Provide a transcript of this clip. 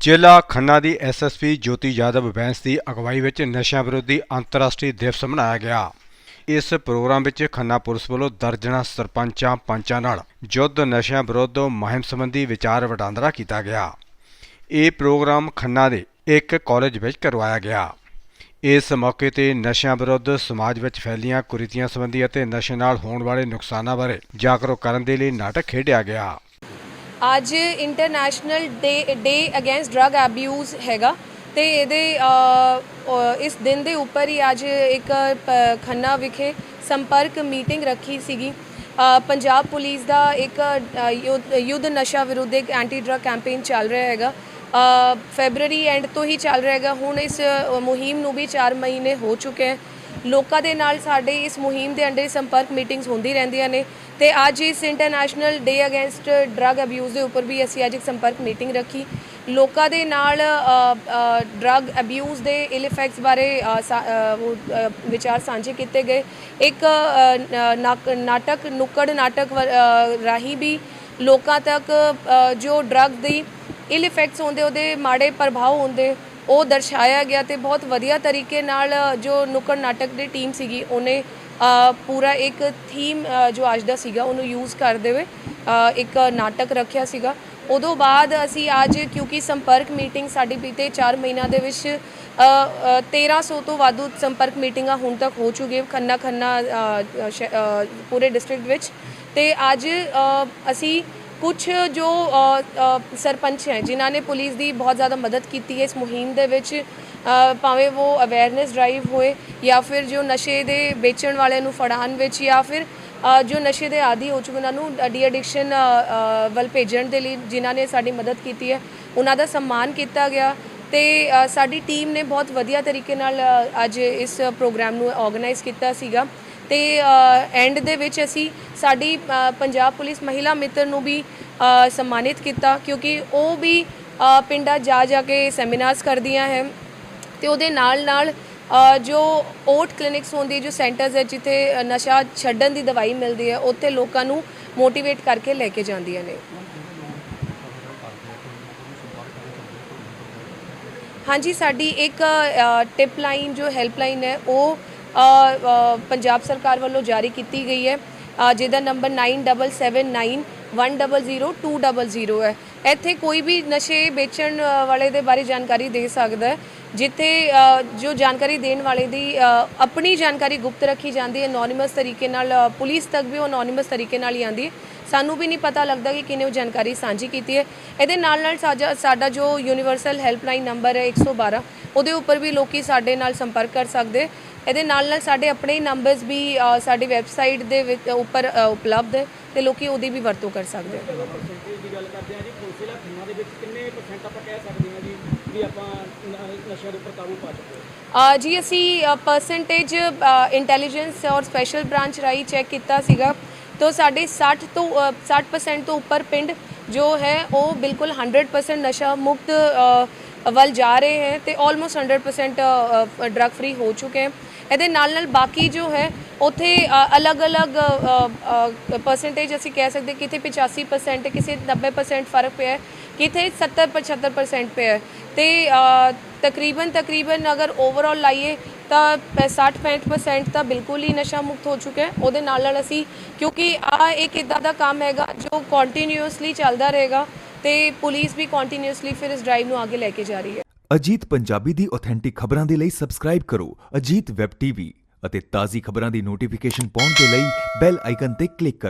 ਜ਼ਿਲ੍ਹਾ ਖੰਨਾ ਦੀ ਐਸਐਸਪੀ ਜੋਤੀ ਯਾਦਵ ਬੈਂਸ ਦੀ ਅਗਵਾਈ ਵਿੱਚ ਨਸ਼ਿਆਂ ਵਿਰੋਧੀ ਅੰਤਰਰਾਸ਼ਟਰੀ ਦਿਵਸ ਮਨਾਇਆ ਗਿਆ। ਇਸ ਪ੍ਰੋਗਰਾਮ ਵਿੱਚ ਖੰਨਾ ਪੁਲਿਸ ਵੱਲੋਂ ਦਰਜਨਾਂ ਸਰਪੰਚਾਂ, ਪੰਚਾਂ ਨਾਲ ਯੁੱਧ ਨਸ਼ਿਆਂ ਵਿਰੁੱਧ ਮੁਹਿੰਮ ਸੰਬੰਧੀ ਵਿਚਾਰ ਵਟਾਂਦਰਾ ਕੀਤਾ ਗਿਆ। ਇਹ ਪ੍ਰੋਗਰਾਮ ਖੰਨਾ ਦੇ ਇੱਕ ਕਾਲਜ ਵਿੱਚ ਕਰਵਾਇਆ ਗਿਆ। ਇਸ ਮੌਕੇ ਤੇ ਨਸ਼ਿਆਂ ਵਿਰੁੱਧ ਸਮਾਜ ਵਿੱਚ ਫੈਲੀਆਂ ਕੁਰੀਤੀਆਂ ਸੰਬੰਧੀ ਅਤੇ ਨਸ਼ੇ ਨਾਲ ਹੋਣ ਵਾਲੇ ਨੁਕਸਾਨਾਂ ਬਾਰੇ ਜਾਗਰੂਕ ਕਰਨ ਦੇ ਲਈ ਨਾਟਕ ਖੇਡਿਆ ਗਿਆ। ਅੱਜ international day day against drug abuse ਹੈਗਾ ਤੇ ਇਹਦੇ ਇਸ ਦਿਨ ਦੇ ਉੱਪਰ ਹੀ ਅੱਜ ਇੱਕ ਪ- ਖੰਨਾ ਵਿਖੇ ਸੰਪਰਕ ਮੀਟਿੰਗ ਰੱਖੀ ਸੀਗੀ। ਪੰਜਾਬ ਪੁਲਿਸ ਦਾ ਇੱਕ ਯੁੱਧ- ਯੁੱਧ ਨਸ਼ਾ ਵਿਰੁੱਧ ਇੱਕ ਐਂਟੀ ਡਰੱਗ ਕੈਂਪੇਨ ਚੱਲ ਰਿਹਾ ਹੈਗਾ। ਅ, ਐਂਡ ਤੋਂ ਹੀ ਚੱਲ ਰਿਹਾ ਹੈਗਾ। ਹੁਣ ਇਸ ਮੁਹਿੰਮ ਨੂੰ ਵੀ 4 ਮਹੀਨੇ ਹੋ ਚੁੱਕੇ ਹੈ। ਲੋਕਾਂ ਦੇ ਨਾਲ ਸਾਡੇ ਇਸ ਮੁਹਿੰਮ ਦੇ ਅੰਡਰ ਸੰਪਰਕ ਮੀਟਿੰਗਸ ਹੁੰਦੀ ਰਹਿੰਦੀਆਂ ਨੇ ਤੇ ਅੱਜ ਇਸ international day against drug abuse ਦੇ ਉੱਪਰ ਵੀ ਅਸੀਂ ਅੱਜ ਇੱਕ ਸੰਪਰਕ ਮੀਟਿੰਗ ਰੱਖੀ। ਲੋਕਾਂ ਦੇ ਨਾਲ ਡਰੱਗ ਅਬਿਊਜ਼ ਦੇ ਇਲ ਇਫੈਕਟਸ ਬਾਰੇ ਵਿਚਾਰ ਸਾਂਝੇ ਕੀਤੇ ਗਏ। ਇੱਕ ਨਾਕ- ਨਾਟਕ, ਨੁੱਕੜ ਨਾਟਕ ਵ- ਰਾਹੀਂ ਵੀ ਲੋਕਾਂ ਤੱਕ ਜੋ ਡਰੱਗ ਦੀ ਇਲ ਇਫੈਕਟਸ ਹੁੰਦੇ, ਉਹਦੇ ਮਾੜੇ ਪ੍ਰਭਾਵ ਹੁੰਦੇ ਉਹ ਦਰਸਾਇਆ ਗਿਆ ਤੇ ਬਹੁਤ ਵਧੀਆ ਤਰੀਕੇ ਨਾਲ ਜੋ ਨੁੱਕੜ ਨਾਟਕ ਦੀ ਟੀਮ ਸੀਗੀ ਉਹਨੇ ਪੂਰਾ ਇੱਕ ਥੀਮ ਜੋ ਅੱਜ ਦਾ ਸੀਗਾ ਉਹਨੂੰ ਯੂਜ਼ ਕਰਦੇ ਹੋਏ ਇੱਕ ਨਾਟਕ ਰੱਖਿਆ ਸੀਗਾ। ਉਦੋਂ ਬਾਅਦ ਅਸੀਂ ਅੱਜ ਕਿਉਂਕਿ ਸੰਪਰਕ ਮੀਟਿੰਗ ਸਾਡੀ ਬੀਤੇ 4 ਮਹੀਨਿਆਂ ਦੇ ਵਿੱਚ ਅ, ਅ, 1300 ਤੋਂ ਵਾਧੂ ਸੰਪਰਕ ਮੀਟਿੰਗਾਂ ਹੁਣ ਤੱਕ ਹੋ ਚੁੱਕੀਆਂ ਖੰਨਾ ਖੰਨਾ ਅ, ਪੂਰੇ ਡਿਸਟ੍ਰਿਕਟ ਵਿੱਚ। ਤੇ ਅੱਜ ਅਸੀਂ ਕੁਝ ਜੋ ਸਰਪੰਚ ਹੈ, ਜਿਨ੍ਹਾਂ ਨੇ ਪੁਲਿਸ ਦੀ ਬਹੁਤ ਜ਼ਿਆਦਾ ਮਦਦ ਕੀਤੀ ਹੈ ਇਸ ਮੁਹਿੰਮ ਦੇ ਵਿੱਚ ਭਾਵੇਂ ਉਹ ਅਵੇਅਰਨੈਸ ਡਰਾਈਵ ਹੋਏ ਜਾਂ ਫਿਰ ਜੋ ਨਸ਼ੇ ਦੇ ਵੇਚਣ ਵਾਲਿਆਂ ਨੂੰ ਫੜਾਉਣ ਵਿੱਚ ਜਾਂ ਫਿਰ ਜੋ ਨਸ਼ੇ ਦੇ ਆਦੀ ਹੋ ਚੁੱਕੇ ਉਹਨਾਂ ਨੂੰ ਡੀ ਐਡਿਕਸ਼ਨ ਵੱਲ ਭੇਜਣ ਦੇ ਲਈ ਜਿਨ੍ਹਾਂ ਨੇ ਸਾਡੀ ਮਦਦ ਕੀਤੀ ਹੈ, ਉਹਨਾਂ ਦਾ ਸਨਮਾਨ ਕੀਤਾ ਗਿਆ ਤੇ ਸਾਡੀ ਟੀਮ ਨੇ ਬਹੁਤ ਵਧੀਆ ਤਰੀਕੇ ਨਾਲ ਅੱਜ ਇਸ ਪ੍ਰੋਗਰਾਮ ਨੂੰ ਆਰਗੇਨਾਈਜ਼ ਕੀਤਾ ਸੀਗਾ। ਤੇ ਐਂਡ ਦੇ ਵਿੱਚ ਅਸੀਂ ਸਾਡੀ ਪੰਜਾਬ ਪੁਲਿਸ ਮਹਿਲਾ ਮਿੱਤਰ ਨੂੰ ਵੀ ਸਨਮਾਨਿਤ ਕੀਤਾ ਕਿਉਂਕਿ ਉਹ ਵੀ ਪਿੰਡਾਂ ਜਾ ਜਾ ਕੇ ਸੈਮੀਨਾਰਸ ਕਰਦੀਆਂ ਹੈ ਤੇ ਉਹਦੇ ਨਾਲ ਨਾਲ ਜੋ ਓਟ ਕਲੀਨਿਕਸ ਹੁੰਦੀ ਜੋ ਸੈਂਟਰਸ ਹੈ ਜਿੱਥੇ ਨਸ਼ਾ ਛੱਡਣ ਦੀ ਦਵਾਈ ਮਿਲਦੀ ਹੈ, ਉੱਥੇ ਲੋਕਾਂ ਨੂੰ ਮੋਟੀਵੇਟ ਕਰਕੇ ਲੈ ਕੇ ਜਾਂਦੀਆਂ ਨੇ। ਹਾਂਜੀ, ਸਾਡੀ ਇੱਕ ਟਿਪ ਲਾਈਨ ਜੋ ਹੈਲਪ ਲਾਈਨ ਹੈ, ਉਹ ਪੰਜਾਬ ਸਰਕਾਰ ਵੱਲੋਂ ਜਾਰੀ ਕੀਤੀ ਗਈ ਹੈ। ਜਿਹਦਾ ਨੰਬਰ 9779100200 ਹੈ। ਇੱਥੇ ਕੋਈ ਵੀ ਨਸ਼ੇ ਵੇਚਣ ਵਾਲੇ ਦੇ ਬਾਰੇ ਜਾਣਕਾਰੀ ਦੇ ਸਕਦਾ ਹੈ। ਜਿੱਥੇ ਜੋ ਜਾਣਕਾਰੀ ਦੇਣ ਵਾਲੇ ਦੀ ਆਪਣੀ ਜਾਣਕਾਰੀ ਗੁਪਤ ਰੱਖੀ ਜਾਂਦੀ ਹੈ ਅਨੋਨਿਮਸ ਤਰੀਕੇ ਨਾਲ ਪੁਲਿਸ ਤੱਕ ਵੀ ਉਹ ਅਨੋਨਿਮਸ ਤਰੀਕੇ ਨਾਲ ਹੀ ਆਉਂਦੀ ਹੈ। ਸਾਨੂੰ ਵੀ ਨਹੀਂ ਪਤਾ ਲੱਗਦਾ ਕਿ ਕਿਨੇ ਉਹ ਜਾਣਕਾਰੀ ਸਾਂਝੀ ਕੀਤੀ ਹੈ। ਇਹਦੇ ਨਾਲ ਨਾਲ ਸਾਡਾ ਸਾਡਾ ਜੋ ਯੂਨੀਵਰਸਲ ਹੈਲਪਲਾਈਨ ਨੰਬਰ ਹੈ 112 ਉਹਦੇ ਉੱਪਰ ਵੀ ਲੋਕੀ ਸਾਡੇ ਨਾਲ ਸੰਪਰਕ ਕਰ ਸਕਦੇ। ਇਹਦੇ ਨਾਲ ਨਾਲ ਸਾਡੇ ਆਪਣੇ ਹੀ ਨੰਬਰਸ ਵੀ ਸਾਡੀ ਵੈਬਸਾਈਟ ਦੇ ਵਿੱਚ ਉੱਪਰ ਉਪਲਬਧ ਹੈ ਤੇ ਲੋਕੀ ਉਹਦੀ ਵੀ ਵਰਤੋਂ ਕਰ ਸਕਦੇ ਹੈ। ਦੀ ਗੱਲ ਕਰਦੇ ਹਾਂ ਜੀ ਫੋਸਿਲਾ ਖੰਨਾ ਦੇ ਵਿੱਚ ਕਿੰਨੇ ਪਰਸੈਂਟ ਆਪਾਂ ਕਹਿ ਸਕਦੇ ਹਾਂ ਜੀ ਵੀ ਆਪਾਂ ਨਸ਼ਿਆਂ ਦੇ ਉੱਪਰ ਕਾਬੂ ਪਾ ਚੁੱਕੇ ਹਾਂ ਜੀ ਅਸੀਂ ਪਰਸੈਂਟੇਜ ਇੰਟੈਲੀਜੈਂਸ ਔਰ ਸਪੈਸ਼ਲ ਬ੍ਰਾਂਚ ਰਾਹੀਂ ਚੈੱਕ ਕੀਤਾ ਸੀਗਾ। ਤਾਂ ਸਾਡੇ 60 ਤੋਂ ਅ, 60% ਤੋਂ ਉੱਪਰ ਪਿੰਡ ਜੋ ਹੈ ਉਹ ਬਿਲਕੁਲ 100% ਨਸ਼ਾ ਮੁਕਤ ਵੱਲ ਜਾ ਰਹੇ ਹੈ ਤੇ ਆਲਮੋਸਟ 100% ਡਰਗ ਫ੍ਰੀ ਹੋ ਚੁੱਕੇ ਹੈ। ਇਹਦੇ ਨਾਲ ਨਾਲ ਬਾਕੀ ਜੋ ਹੈ, ਉਥੇ ਅਲੱਗ-ਅਲੱਗ ਪਰਸੈਂਟੇਜ ਅਸੀਂ ਕਹਿ ਸਕਦੇ ਕਿਤੇ 85% ਕਿਸੇ 90% ਫ਼ਰਕ ਪਿਆ ਹੈ ਕਿਤੇ 70 75% ਪਿਆ ਹੈ। ਤੇ ਤਕਰੀਬਨ ਤਕਰੀਬਨ ਅਗਰ ਓਵਰਆਲ ਲਾਈਏ ਤਾਂ 60 65% ਤਾਂ ਬਿਲਕੁਲ ਹੀ ਨਸ਼ਾ ਮੁਕਤ ਹੋ ਚੁੱਕਾ ਹੈ। ਉਹਦੇ ਨਾਲ ਨਾਲ ਅਸੀਂ, ਕਿਉਂਕਿ ਆ ਇੱਕ ਇਦਾਂ ਦਾ ਕੰਮ ਹੈਗਾ ਜੋ ਕੰਟੀਨਿਊਸਲੀ ਚੱਲਦਾ ਰਹੇਗਾ। ਤੇ ਪੁਲਿਸ ਵੀ ਕੰਟੀਨਿਊਸਲੀ ਫਿਰ ਇਸ ਡਰਾਈਵ ਨੂੰ ਅੱਗੇ ਲੈ ਕੇ ਜਾ ਰਹੀ ਹੈ। ਅਜੀਤ ਪੰਜਾਬੀ ਦੀ ਆਥੈਂਟਿਕ ਖਬਰਾਂ ਦੇ ਲਈ ਸਬਸਕ੍ਰਾਈਬ ਕਰੋ। ਅਜੀਤ ਵੈਬ ਟੀਵੀ ਅਤੇ ਤਾਜ਼ੀ ਖਬਰਾਂ ਦੀ ਨੋਟੀਫਿਕੇਸ਼ਨ ਪਾਉਣ ਦੇ ਲਈ ਬੈਲ ਆਈਕਨ ਤੇ ਕਲਿੱਕ ਕਰੋ।